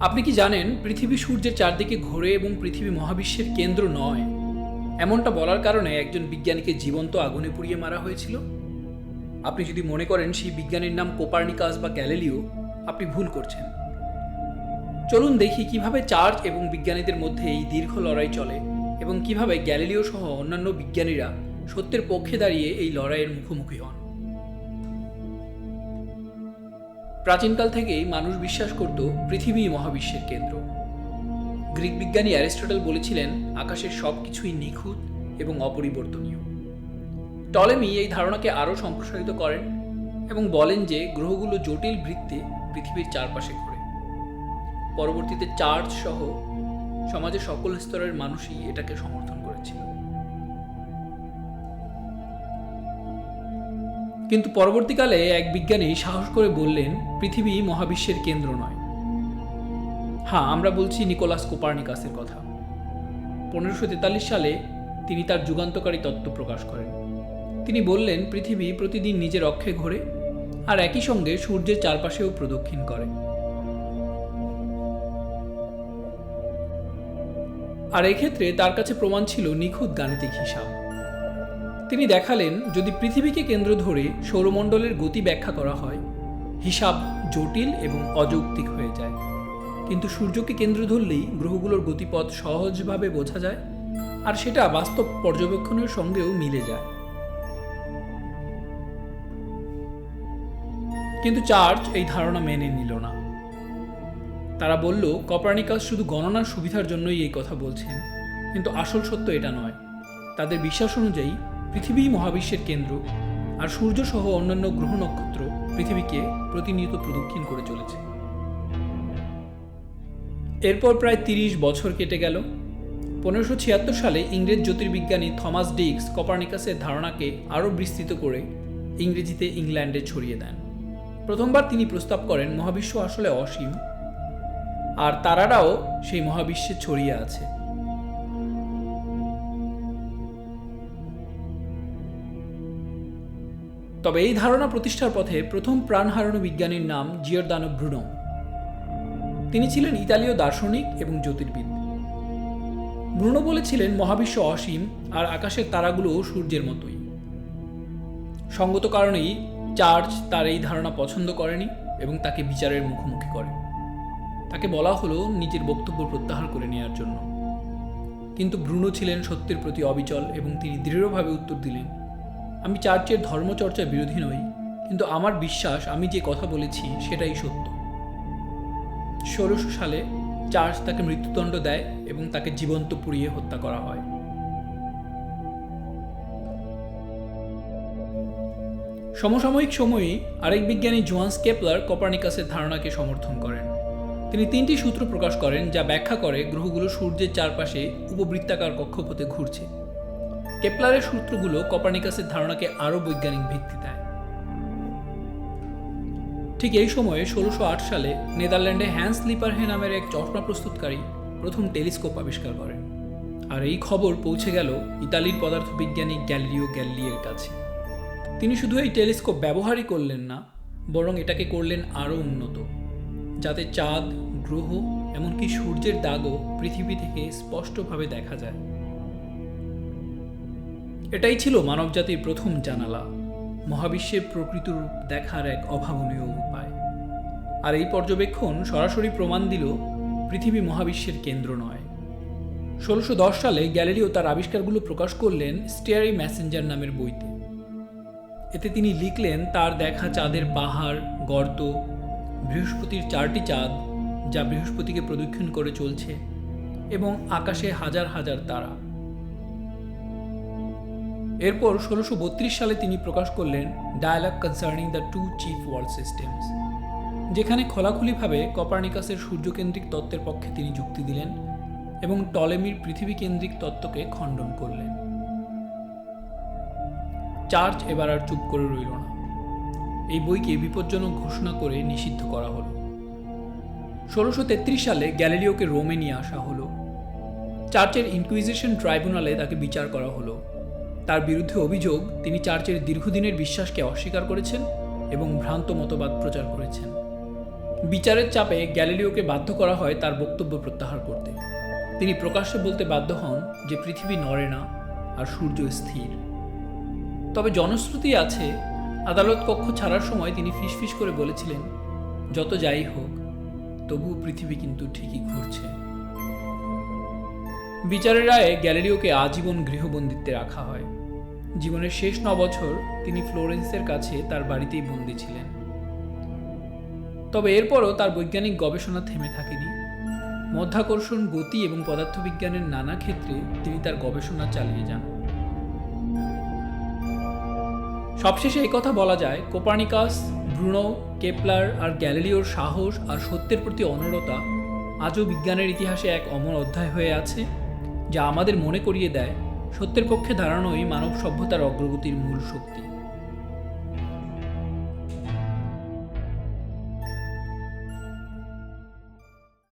আপনি কি জানেন, পৃথিবী সূর্যের চারদিকে ঘোরে এবং পৃথিবী মহাবিশ্বের কেন্দ্র নয়? এমনটা বলার কারণে একজন বিজ্ঞানীকে জীবন্ত আগুনে পুড়িয়ে মারা হয়েছিল? আপনি যদি মনে করেন সেই বিজ্ঞানীর নাম কোপার্নিকাস বা গ্যালিলিও, আপনি ভুল করছেন। চলুন দেখি কীভাবে চার্চ এবং বিজ্ঞানীদের মধ্যে এই দীর্ঘ লড়াই চলে এবং কীভাবে গ্যালিলিও সহ অন্যান্য বিজ্ঞানীরা সত্যের পক্ষে দাঁড়িয়ে এই লড়াইয়ের মুখোমুখি হন। প্রাচীনকাল থেকেই মানুষ বিশ্বাস করত পৃথিবী মহাবিশ্বের কেন্দ্র। গ্রিক বিজ্ঞানী অ্যারিস্টটল বলেছিলেন, আকাশের সব কিছুই নিখুঁত এবং অপরিবর্তনীয়। টলেমি এই ধারণাকে আরও সম্প্রসারিত করেন এবং বলেন যে, গ্রহগুলো জটিল বৃত্তে পৃথিবীর চারপাশে ঘোরে। পরবর্তীতে চার্চ সহ সমাজের সকল স্তরের মানুষই এটাকে সমর্থন করেছিল। কিন্তু পরবর্তীকালে এক বিজ্ঞানী সাহস করে বললেন, পৃথিবী মহাবিশ্বের কেন্দ্র নয়। হ্যাঁ আমরা বলছি নিকোলাস কোপার্নিকাসের কথা। পনেরোশো তেতাল্লিশ সালে তিনি তার যুগান্তকারী তত্ত্ব প্রকাশ করেন। তিনি বললেন, পৃথিবী প্রতিদিন নিজের অক্ষে ঘোরে আর একই সঙ্গে সূর্যের চারপাশেও প্রদক্ষিণ করে। আর এক্ষেত্রে তার কাছে প্রমাণ ছিল নিখুঁত গাণিতিক হিসাব। তিনি দেখালেন যদি পৃথিবীকে কেন্দ্র ধরে সৌরমণ্ডলের গতি ব্যাখ্যা করা হয়, হিসাব জটিল এবং অযৌক্তিক হয়ে যায়। কিন্তু সূর্যকে কেন্দ্র ধরলেই গ্রহগুলোর গতিপথ সহজভাবে বোঝা যায় আর সেটা বাস্তব পর্যবেক্ষণের সঙ্গেও মিলে যায়। কিন্তু চার্চ এই ধারণা মেনে নিল না। তারা বলল, কপার্নিকাস শুধু গণনার সুবিধার জন্যই এই কথা বলছেন। কিন্তু আসল সত্য এটা নয়। তাদের বিশ্বাস অনুযায়ী পৃথিবী মহাবিশ্বের কেন্দ্র আর সূর্য সহ অন্যান্য গ্রহ নক্ষত্র পৃথিবীকে প্রতিনিয়ত প্রদক্ষিণ করে চলেছে। এরপর প্রায় তিরিশ বছর কেটে গেল। পনেরোশো ছিয়াত্তর সালে ইংরেজ জ্যোতির্বিজ্ঞানী থমাস ডিক্স কপার্নিকাসের ধারণাকে আরও বিস্তৃত করে ইংরেজিতে ইংল্যান্ডে ছড়িয়ে দেন। প্রথমবার তিনি প্রস্তাব করেন, মহাবিশ্ব আসলে অসীম, আর তারারাও সেই মহাবিশ্বে ছড়িয়ে আছে। তবে এই ধারণা প্রতিষ্ঠার পথে প্রথম প্রাণ হারানো বিজ্ঞানীর নাম জিয়রদানো ব্রুনো তিনি ছিলেন ইতালীয় দার্শনিক এবং জ্যোতির্বিদ। ব্রুনো বলেছিলেন মহাবিশ্ব অসীম আর আকাশের তারাগুলো সূর্যের মতোই। সঙ্গত কারণেই চার্চ তার এই ধারণা পছন্দ করেনি এবং তাকে বিচারের মুখোমুখি করে। তাকে বলা হলো নিজের বক্তব্য প্রত্যাহার করে নেওয়ার জন্য। কিন্তু ব্রুনো ছিলেন সত্যের প্রতি অবিচল এবং তিনি দৃঢ়ভাবে উত্তর দিলেন আমি চার্চের ধর্মচর্চার বিরোধী নই, কিন্তু আমার বিশ্বাস আমি যে কথা বলেছি সেটাই সত্য। ষোলোশো সালে চার্চ তাকে মৃত্যুদণ্ড দেয় এবং তাকে জীবন্ত পুড়িয়ে হত্যা করা হয়। সমসাময়িক সময়েই আরেক বিজ্ঞানী জোহান্স কেপলার কপার্নিকাসের ধারণাকে সমর্থন করেন। তিনি তিনটি সূত্র প্রকাশ করেন যা ব্যাখ্যা করে গ্রহগুলো সূর্যের চারপাশে উপবৃত্তাকার কক্ষপথে ঘুরছে। কেপলারের সূত্রগুলো কপার্নিকাসের ধারণাকে আরও বৈজ্ঞানিক ভিত্তি দেয়। ঠিক এই সময়ে ষোলোশো সালে নেদারল্যান্ডে হ্যান্স লিপারহে নামের এক চশমা প্রস্তুতকারী প্রথম টেলিস্কোপ আবিষ্কার করেন আর এই খবর পৌঁছে গেল ইতালির পদার্থবিজ্ঞানী গ্যালিও গ্যালিলিয়ের কাছে। তিনি শুধু এই টেলিস্কোপ ব্যবহারই করলেন না, বরং এটাকে করলেন আরও উন্নত, যাতে চাঁদ, গ্রহ, এমনকি সূর্যের দাগও পৃথিবী থেকে স্পষ্টভাবে দেখা যায়। এটাই ছিল মানবজাতির প্রথম জানালা। মহাবিশ্বের প্রকৃত রূপ দেখার এক অভাবনীয় উপায়। আর এই পর্যবেক্ষণ সরাসরি প্রমাণ দিল পৃথিবী মহাবিশ্বের কেন্দ্র নয়। ষোলোশো দশ সালে গ্যালারিও তার আবিষ্কারগুলো প্রকাশ করলেন স্টেয়ারি ম্যাসেঞ্জার নামের বইতে। এতে তিনি লিখলেন তার দেখা চাঁদের পাহাড়, গর্ত, বৃহস্পতির চারটি চাঁদ, যা বৃহস্পতিকে প্রদক্ষিণ করে চলছে, এবং আকাশে হাজার হাজার তারা। এরপর ষোলোশো সালে তিনি প্রকাশ করলেন dialogue concerning the two chief world systems যেখানে খোলাখুলিভাবে কপার্নিকাসের সূর্যকেন্দ্রিক তত্ত্বের পক্ষে তিনি যুক্তি দিলেন এবং টলেমির পৃথিবী কেন্দ্রিক তত্ত্বকে খণ্ডন করলেন। চার্চ এবার আর চুপ করে রইল না। এই বইকে বিপজ্জনক ঘোষণা করে নিষিদ্ধ করা হলো। ষোলোশো সালে গ্যালিলিওকে রোমে নিয়ে আসা হলো। চার্চের ইনকুইজিশন ট্রাইব্যুনালে তাকে বিচার করা হলো। তার বিরুদ্ধে অভিযোগ, তিনি চার্চের দীর্ঘদিনের বিশ্বাসকে অস্বীকার করেছেন এবং ভ্রান্ত মতবাদ প্রচার করেছেন। বিচারের চাপে গ্যালিলিওকে বাধ্য করা হয় তার বক্তব্য প্রত্যাহার করতে। তিনি প্রকাশ্যে বলতে বাধ্য হন যে পৃথিবী নড়ে না আর সূর্য স্থির। তবে জনশ্রুতি আছে, আদালত কক্ষ ছাড়ার সময় তিনি ফিসফিস করে বলেছিলেন, যত যাই হোক তবু পৃথিবী কিন্তু ঠিকই ঘুরছে। বিচারের রায়ে গ্যালিলিওকে আজীবন গৃহবন্দিত্বে রাখা হয়। জীবনের শেষ ন বছর তিনি ফ্লোরেন্সের কাছে তার বাড়িতেই বন্দী ছিলেন। তবে এরপরও তার বৈজ্ঞানিক গবেষণা থেমে থাকেনি। মধ্যাকর্ষণ, গতি এবং পদার্থবিজ্ঞানের নানা ক্ষেত্রে তিনি তার গবেষণা চালিয়ে যান। সবশেষে এই কথা বলা যায়, কোপার্নিকাস, ব্রুনো, কেপলার আর গ্যালিলিওর সাহস আর সত্যের প্রতি অনরতা আজও বিজ্ঞানের ইতিহাসে এক অমর অধ্যায় হয়ে আছে, যা আমাদের মনে করিয়ে দেয় সত্যের পক্ষে দাঁড়ানোই মানব সভ্যতার অগ্রগতির মূল শক্তি।